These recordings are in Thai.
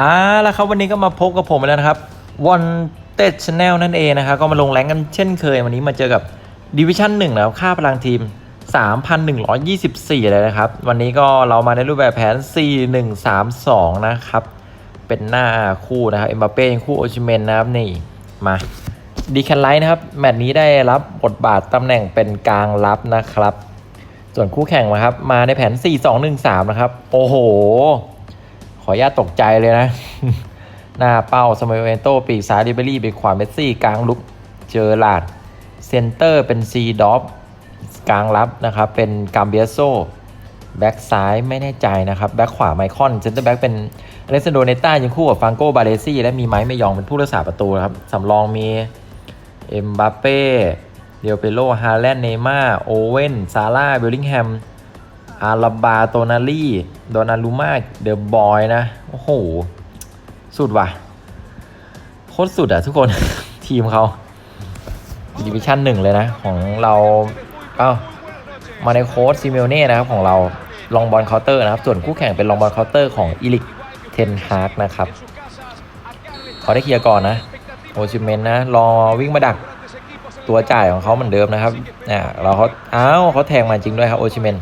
อ่าแล้วครับวันนี้ก็มาพบกับผมแล้วนะครับวันเต็ดชาแนลนั่นเองนะครับก็มาลงแรงกันเช่นเคย วันนี้มาเจอกับดิวิชั่นหนึ่งแล้วค่าพลังทีม 3,124 เลยนะครับ วันนี้ก็เรามาในรูปแบบแผน 4-1-3-2 นะครับ เป็นหน้าคู่นะครับ เอ็มบัปเป้คู่โอชิเมนนะครับนี่มาดีแคนไลท์นะครับ แมตช์นี้ได้รับบทบาทตำแหน่งเป็นกลางรับนะครับ ส่วนคู่แข่งนะครับ มาในแผน 4-2-1-3 นะครับ โอ้โห ขออนุญาตตกใจเลยนะ หน้าเป้าสมัยเอนโตปีกซ้ายดิเบรี่เป็นขวาเมสซี่ กลางลุกเจอลาด เซนเตอร์เป็นซีดอฟกลางรับนะครับ เป็นกามเบียโซแบ็กซ้ายไม่แน่ใจนะครับ แบ็กขวาไมคอนเซนเตอร์แบ็กเป็นอเล็กซานโดเนต้ายังคู่กับฟังโกบาเลซี่และมีไม้ไม่ยองเป็นผู้รักษาประตูนะครับสำรองมีเอ็มบัปเป้ เดียวเปโลฮาแลนด์เนม่าโอเว่นซาร่าเบลลิงแฮมอาราบาโตนาลีโดนาลูมาเดอะบอยนะ โอ้โห สุดว่ะ โคตรสุดอะทุกคน ทีมเขาดิวิชั่นหนึ่งเลยนะ ของเราเอ้ามาในโค้ดซิเมลเน่นะครับ ของเราลองบอลเคาน์เตอร์นะครับ ส่วนคู่แข่งเป็นลองบอลเคาน์เตอร์ของอิลิกเทนฮาร์กนะครับ เขาได้เคลียร์ก่อนนะโอชิเมนนะ รอวิ่งมาดัก ตัวจ่ายของเขาเหมือนเดิมนะครับอ่าเราเขาอ้าวเขาแทงมาจริงด้วยครับโอชิเมน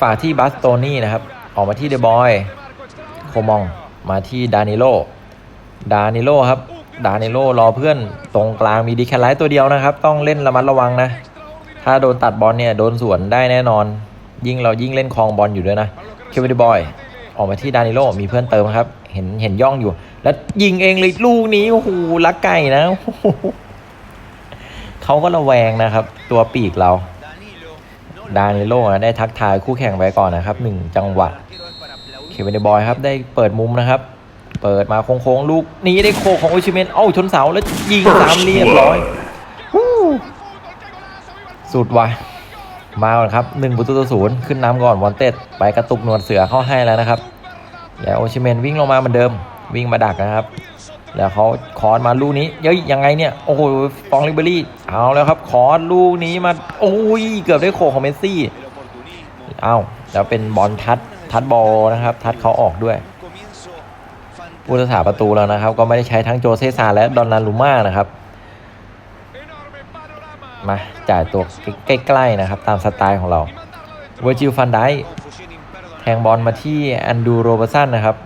ฝากที่บัสโตนี่นะครับ ออกมาที่เดบอยโคมองมาที่ดานิโลดานิโลครับดานิโลรอเพื่อนตรงกลางมีดีแคลไลท์ตัวเดียวนะครับ ต้องเล่นระมัดระวังนะ ถ้าโดนตัดบอลเนี่ยโดนสวนได้แน่นอน ยิ่งเรายิ่งเล่นคลองบอลอยู่ด้วยนะเควินเดบอยออกมาที่ดานิโลมีเพื่อนเติมครับ เห็นเห็นย่องอยู่ แล้วยิงเองเลยลูกนี้โอ้โหลักไก่นะ เขาก็ระแวงนะครับ ตัวปีกเราดานิโลนะได้ทักทายคู่แข่งไปก่อนนะครับหนึ่งจังหวะเควินเดบอยครับได้เปิดมุมนะครับ เปิดมาโค้งๆลูกนี้ได้โคของโอชิเมนเอ้าชนเสาแล้วยิงสามเรียบร้อยสุดว่ะมาก่อนครับหนึ่งประตูต่อศูนย์ขึ้นน้ำก่อนวอนเต็ดไปกระตุกนวดเสือเข้าให้แล้วนะครับ แล้วโอชิเมนวิ่งลงมาเหมือนเดิมวิ่งมาดักนะครับ แล้วเขาคอนมาลูกนี้เย้ยยังไงเนี่ย โอ้โหฟองลิเบอรี่ เอาแล้วครับ คอนลูกนี้มา โอ้ย เกือบได้โคของเมสซี่ เอ้าแล้วเป็นบอลทัดทัดบอลนะครับ ทัดเขาออกด้วยผู้รักษาประตูแล้วนะครับ ก็ไม่ได้ใช้ทั้งโจเซซาและดอนนารูม่านะครับ มาจ่ายตัวใกล้ๆนะครับ ตามสไตล์ของเราเวอร์จิลฟันไดแทงบอลมาที่แอนดูโรเบสันนะครับ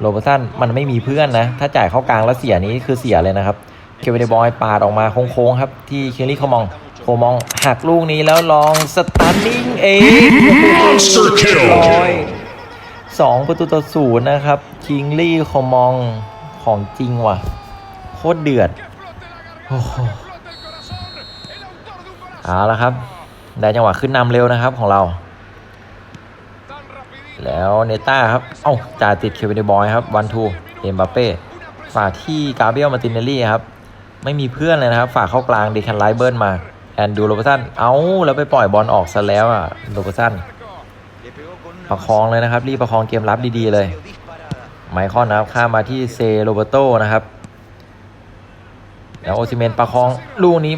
โรเบอร์สันมันไม่มีเพื่อนนะ ถ้าจ่ายเข้ากลางแล้วเสียนี้คือเสียเลยนะครับ เควินเดบอยปาดออกมาโค้งๆครับ ที่เคลลี่คอมองโคมองหักลูกนี้แล้วลองสตันนิ่งเอง Monster ร้อย kill! สองประตูต่อศูนย์นะครับ คิงลี่คอมองของจริงว่ะ โคตรเดือดโอ้โหเอาละครับ ได้จังหวะขึ้นนำเร็วนะครับของเรา แล้วเนต้าครับ เอ้าจ่าติดเควินเดบอยครับวันทูเอ็มบัปเป้ฝากที่กาเบียลมาตินเนลลี่ครับ ไม่มีเพื่อนเลยนะครับ ฝากเข้ากลางเดีแคนไลเบิร์นมา แอนดูโรเบสัน เอ้า แล้วไปปล่อยบอลออกซะแล้วอะโรเบสันประคองเลยนะครับ รีบประคองเกมรับดีๆเลย ไมคอนนะครับ ข้ามมาที่เซโรเบโตนะครับ แล้วโอซิเมนประคองลูกนี้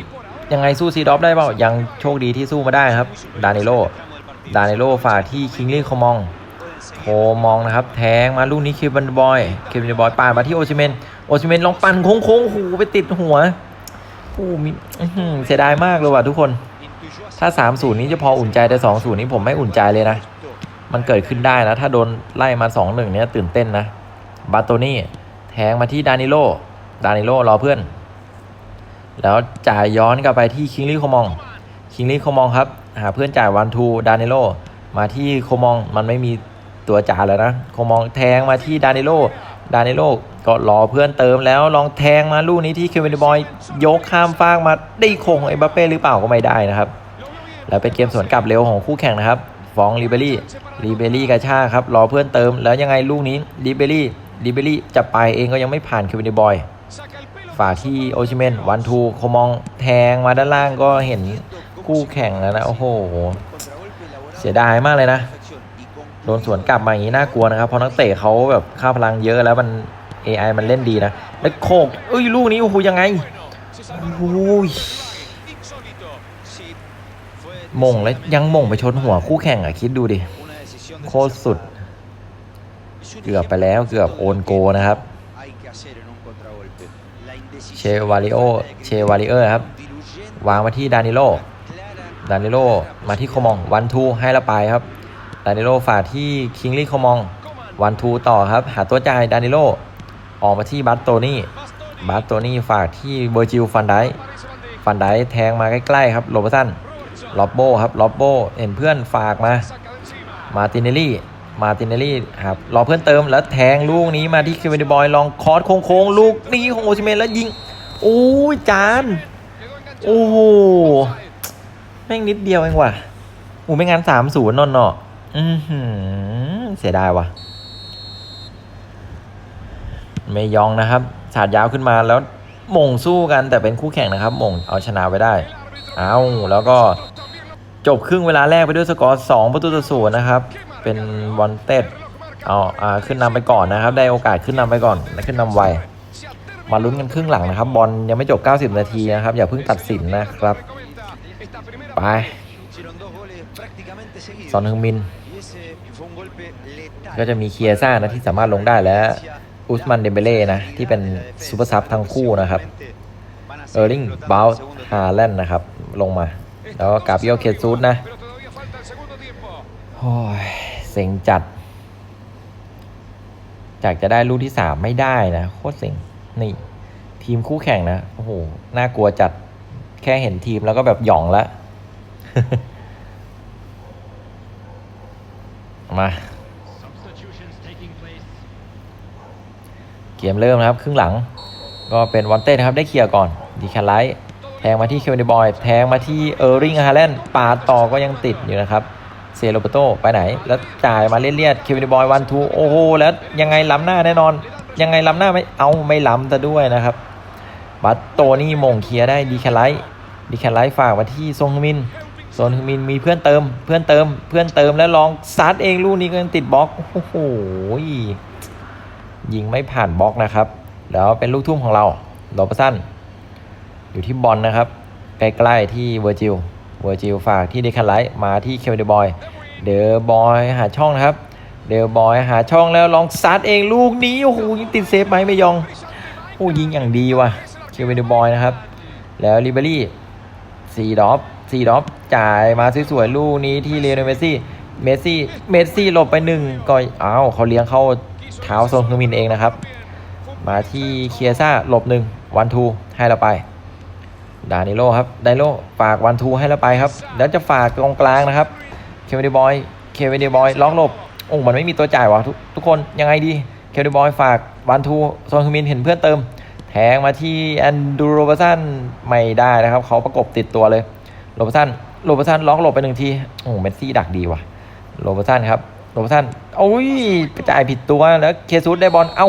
ยังไงสู้ซีดอฟได้เปล่ายังโชคดีที่สู้มาได้ครับ ดานิโล ดานิโลฝากที่คิงลี่โคมอง โคมองนะครับ แทงมาลูกนี้เควินบอยเควินบอยปาดมาที่โอซิเมน โอซิเมนลองปั่นโค้งๆหูไปติดหัวโอ้มีเสียดายมากเลยว่ะทุกคน ถ้า 3-0 นี้จะพออุ่นใจแต่2-0 นี้ผมไม่อุ่นใจเลยนะ มันเกิดขึ้นได้นะ ถ้าโดนไล่มา 2-1 เนี้ยตื่นเต้นนะ บาโตนี่ แทงมาที่ดานิโล ดานิโลรอเพื่อน แล้วจ่ายย้อนกลับไปที่คิงลี่โคมอง คิงลี่โคมองครับ หาเพื่อนจ่ายวันทู ดานิโล มาที่โคมอง มันไม่มี ตัวจ่าแล้วนะโคมองแทงมาที่ดานิโล ดานิโลก็รอเพื่อนเติมแล้วลองแทงมาลูกนี้ที่เควินบอยยกข้ามฟากมาได้คงของเอ็มบัปเป้หรือเปล่าก็ไม่ได้นะครับ แล้วเป็นเกมสวนกลับเร็วของคู่แข่งนะครับฟองลิเบรี่ลิเบรี่กระชากครับรอเพื่อนเติมแล้วยังไงลูกนี้ลิเบรี่ลิเบรี่จะไปเองก็ยังไม่ผ่านเควินบอยฝากที่โอชิเมนวันทูโคมองแทงมาด้านล่างก็เห็นคู่แข่งแล้วนะ โอ้โห เสียดายมากเลยนะ โดนสวนกลับมาอย่างนี้น่ากลัวนะครับเพราะนักเตะเขาแบบค่าพลังเยอะแล้วมัน AI มันเล่นดีนะแล้วโคกเอ้ยลูกนี้โอ้โหยังไงโอ้ยมงแล้วยังมงไปชนหัวคู่แข่งอะคิดดูดิโคตรสุด เกือบไปแล้วเกือบโอนโกนะครับ เชวาริโอเชวาริเออร์ครับ วางมาที่ดานิโลดานิโลมาที่โคมองวันทูให้ละไปครับานิโลฝากที่คิงลี่โคมองวันทูต่อครับ หาตัวจ่ายดานิโลออกมาที่บัตโตนี่บัตโตนี่ฝากที่เบอร์จิลฟันไดฟันไดแทงมาใกล้ๆครับโรเบสันล็อบโบครับล็อบโบเห็นเพื่อนฝากมามาตินเนลี่มาตินเนลี่ครับรอเพื่อนเติมแล้วแทงลูกนี้มาที่เควินบอยลองคอร์สโค้งๆลูกนี้ของโอชิเมนแล้วยิงโอ้ยจานโอ้โหแม่งนิดเดียวเองว่ะอูไม่งั้นสามศูนย์นอนเนาะ อือหือ เสียดายว่ะ เมยองนะครับ สาดยาวขึ้นมาแล้วมงสู้กันแต่เป็นคู่แข่งนะครับมงเอาชนะไว้ได้ เอาแล้วก็จบครึ่งเวลาแรกไปด้วยสกอร์2ประตูต่อศูนย์นะครับ เป็นวอนเต็ดเอาอ่าขึ้นนำไปก่อนนะครับ ได้โอกาสขึ้นนำไปก่อนและขึ้นนำไวมาลุ้นกันครึ่งหลังนะครับ บอลยังไม่จบ 90 นาทีนะครับ อย่าเพิ่งตัดสินนะครับ ไป ซอนฮึงมิน ก็จะมีเคียซ่านะที่สามารถลงได้และอุสมันเดมเบเล่นะที่เป็นซูเปอร์ซับทั้งคู่นะครับเออร์ลิงบาลฮาแลนด์นะครับ ลงมา แล้วก็กาเบียลเคซูสนะโอ้ยเซ็งจัดจากจะได้ลูกที่สามไม่ได้นะ โคตรเซ็งนี่ ทีมคู่แข่งนะ โอ้โห น่ากลัวจัดแค่เห็นทีมแล้วก็แบบหย่องละ มา เกมเริ่มนะครับ ครึ่งหลัง ก็เป็นวอนเต้นะครับ ได้เคลียร์ก่อนดีแคไลท์แทงมาที่เควินบอย แทงมาที่เออร์ริงฮาแลนด์ปาดต่อก็ยังติดอยู่นะครับ เซโรเปโตไปไหน แล้วจ่ายมาเลียดๆเควินบอยวันทูโอ้โหแล้วยังไงล้ำหน้าแน่นอน ยังไงล้ำหน้าไม่เอาไม่ล้ำซะด้วยนะครับ บัตโตนี่มงเคลียร์ได้ดีแคไลท์ดีแคไลท์ฝากมาที่ซงมิน ซงฮึมินมีเพื่อนเติม เพื่อนเติม เพื่อนเติมแล้วลองซัดเองลูกนี้ก็ยังติดบล็อก โอ้โห ยิงไม่ผ่านบล็อกนะครับ แล้วเป็นลูกทุ่มของเราโรบสั้น อยู่ที่บอลนะครับ ใกล้ๆที่เวอร์จิล เวอร์จิลฝากที่เดคันไลท์มาที่เควินเดบอย เดอบอยหาช่องนะครับ เดอบอยหาช่องแล้วลองซัดเองลูกนี้ โอ้โหยิงติดเซฟไหมไม่ยอง โอ้ยิงอย่างดีว่ะ เควินเดบอยนะครับ แล้วลิเบอรี่ซีดอฟ ซีดอฟจ่ายมาสวยๆลูกนี้ที่เลโอนเมสซี่ เมสซี่ เมสซี่หลบไปหนึ่งก็อ้าวเขาเลี้ยงเข้าเท้าโซนฮึงมินเองนะครับ มาที่เคียซ่าหลบหนึ่งวันทูให้เราไปดานิโลครับดานิโลฝากวันทูให้เราไปครับ แล้วจะฝากตรงกลางนะครับ เควินเดบอย เควินเดบอยล็อกหลบ โอ้มันไม่มีตัวจ่ายวะทุกทุกคนยังไงดี เควินเดบอยฝากวันทูโซนฮึงมินเห็นเพื่อนเติม แทงมาที่แอนดูโรบอร์สันไม่ได้นะครับ เขาประกบติดตัวเลย โรเบสันโรเบสันล็อกหลบไปหนึ่งทีโอ้เมสซี่ดักดีว่ะโรเบสันครับโรเบสันโอ้ยกระจายผิดตัวแล้วเคซูสได้บอลเอ้า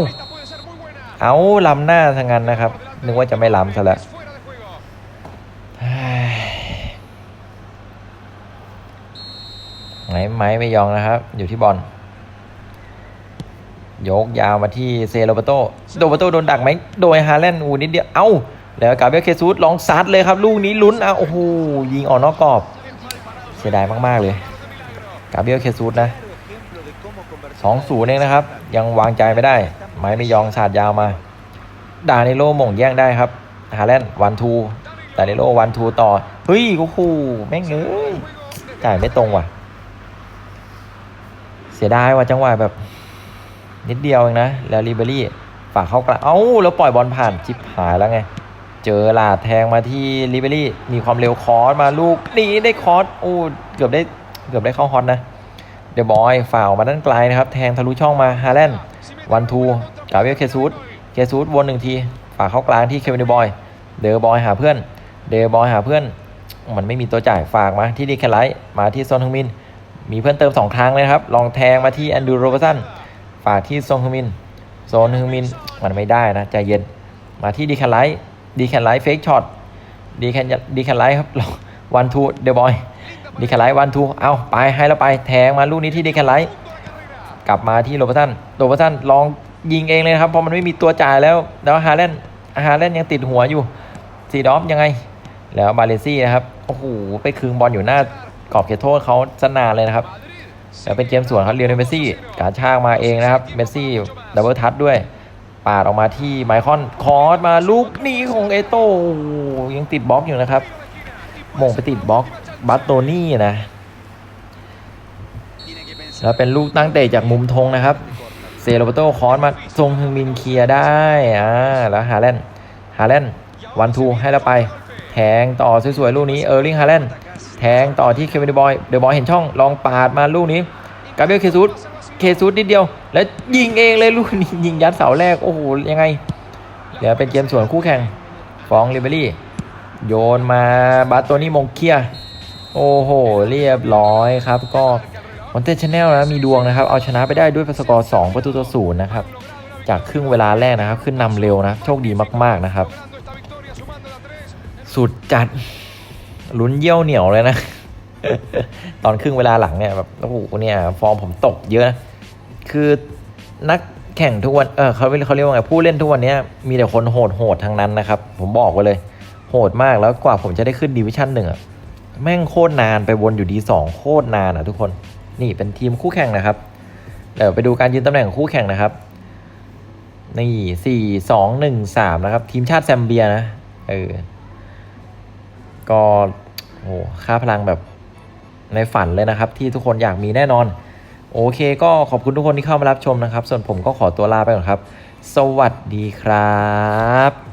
เอาล้ำหน้าทางนั้นนะครับ นึกว่าจะไม่ล้ำซะแล้วไหนไม้ไม่ยองนะครับ อยู่ที่บอลยกยาวมาที่เซโรเบโตโดเบโตโดนดักไหมโดยฮาแลนด์อูนิดเดียว เอ้า แล้วกาเบรียลเคซูสลองซัดเลยครับ ลูกนี้ลุ้นอะโอ้โหยิงออกนอกกรอบ เสียดายมาก ๆ เลย กาเบรียลเคซูสนะสองศูนย์เองนะครับ ยังวางใจไม่ได้ ไม้ไม่ยองสาดยาวมา ดาเนโลมงแย่งได้ครับฮาแลนด์วันทูดาเนโลวันทูต่อ เฮ้ยโอ้โหแม่งเอ้ยจ่ายไม่ตรงว่ะ เสียดายว่ะจังหวะแบบ นิดเดียวเองนะ แล้วรีเบอรี่ฝากเข้ากลางเอ้าแล้วปล่อยบอลผ่านจิบหายแล้วไง เจอลาดแทงมาที่ริเบอรี่มีความเร็วคอร์สมาลูกนี้ได้คอร์สโอ้เกือบได้เกือบได้เข้าฮอตนะเดบอยฝ่าวมาด้านไกลนะครับ แทงทะลุช่องมาฮาแลนด์วันทูกาเวลเคซูดเคซูดวนหนึ่งทีฝากเข้ากลางที่เควินเดบอยเดบอยหาเพื่อนเดบอยหาเพื่อน มันไม่มีตัวจ่ายฝากมาที่ดีแคไลท์มาที่ซอนฮึงมิน มีเพื่อนเติม 2 ครั้งเลยครับ ลองแทงมาที่แอนดูโรเบสันฝากที่ซอนฮึงมินโซนฮึงมินมันไม่ได้นะใจเย็นมาที่ดีแคไลท์ ดีแคลไลท์เฟกช็อตดีแคนดีแคนไลท์ครับวันทูเดบอยดีแคนไลท์วันทูเอาไปให้แล้วไปแทงมาลูกนี้ที่ดีแคนไลท์กลับมาที่โรเบอร์ตันโรเบอร์ตันลองยิงเองเลยครับเพราะมันไม่มีตัวจ่ายแล้วแล้วฮาแลนด์ฮาแลนด์ยังติดหัวอยู่ซีดอฟยังไง แล้วบาเลซี่นะครับโอ้โหไปคืนบอลอยู่หน้ากรอบเขตโทษเขาสนานเลยนะครับแล้วเป็นเกมสวนครับเรียนเมสซี่การช่างมาเองนะครับเมสซี่ดับเบิลทัชด้วย ปาดออกมาที่ไมคอนคอร์สมาลูกนี้ของเอโต้ยังติดบล็อกอยู่นะครับมงไปติดบล็อกบัตโตนี่นะแล้วเป็นลูกตั้งเตะจากมุมธงนะครับ เซโรเบโตคอร์สมาทรงฮึงมินเคลียได้อ่าแล้วฮาแลนฮาแลนวันทูให้แล้วไป แทงต่อสวยๆลูกนี้เออร์ลิงฮาแลนแทงต่อที่เควินเดบอยเดบอยเห็นช่องลองปาดมาลูกนี้กาเบรียลเคซุส เคซุสนิดเดียว แล้วยิงเองเลยลูกนี้ยิงยัดเสาแรกโอ้โหยังไงเดี๋ยวเป็นเกมส่วนคู่แข่งฟองลิเบอรี่ โยนมาบาโตนี่มงเคียโอ้โห เรียบร้อยครับ ก็มอนเตชแนลนะมีดวงนะครับ เอาชนะไปได้ด้วยสกอร์2ประตูต่อศูนย์นะครับ จากครึ่งเวลาแรกนะครับ ขึ้นนำเร็วนะ โชคดีมาก ๆนะครับ สุดจัดลุ้นเยี่ยวเหนียวเลยนะ ตอนครึ่งเวลาหลังเนี่ยแบบโอ้โหเนี่ย ฟอร์มผมตกเยอะนะ คือนักแข่งทุกวัน เออเขาเขาเรียกว่าไง ผู้เล่นทุกวันนี้มีแต่คนโหดโหดๆทั้งนั้นนะครับ ผมบอกไว้เลย โหดมากแล้วกว่าผมจะได้ขึ้นดิวิชั่นหนึ่งอะแม่งโคตรนานไปวนอยู่ดีสองโคตรนานอะทุกคน นี่เป็นทีมคู่แข่งนะครับ เดี๋ยวไปดูการยืนตำแหน่งของคู่แข่งนะครับ นี่สี่สองหนึ่งสามนะครับ ทีมชาติแซมเบียนะ เออ ก็โอ้ค่าพลังแบบในฝันเลยนะครับ ที่ทุกคนอยากมีแน่นอน โอเคก็ขอบคุณทุกคนที่เข้ามารับชมนะครับ ส่วนผมก็ขอตัวลาไปก่อนครับ สวัสดีครับ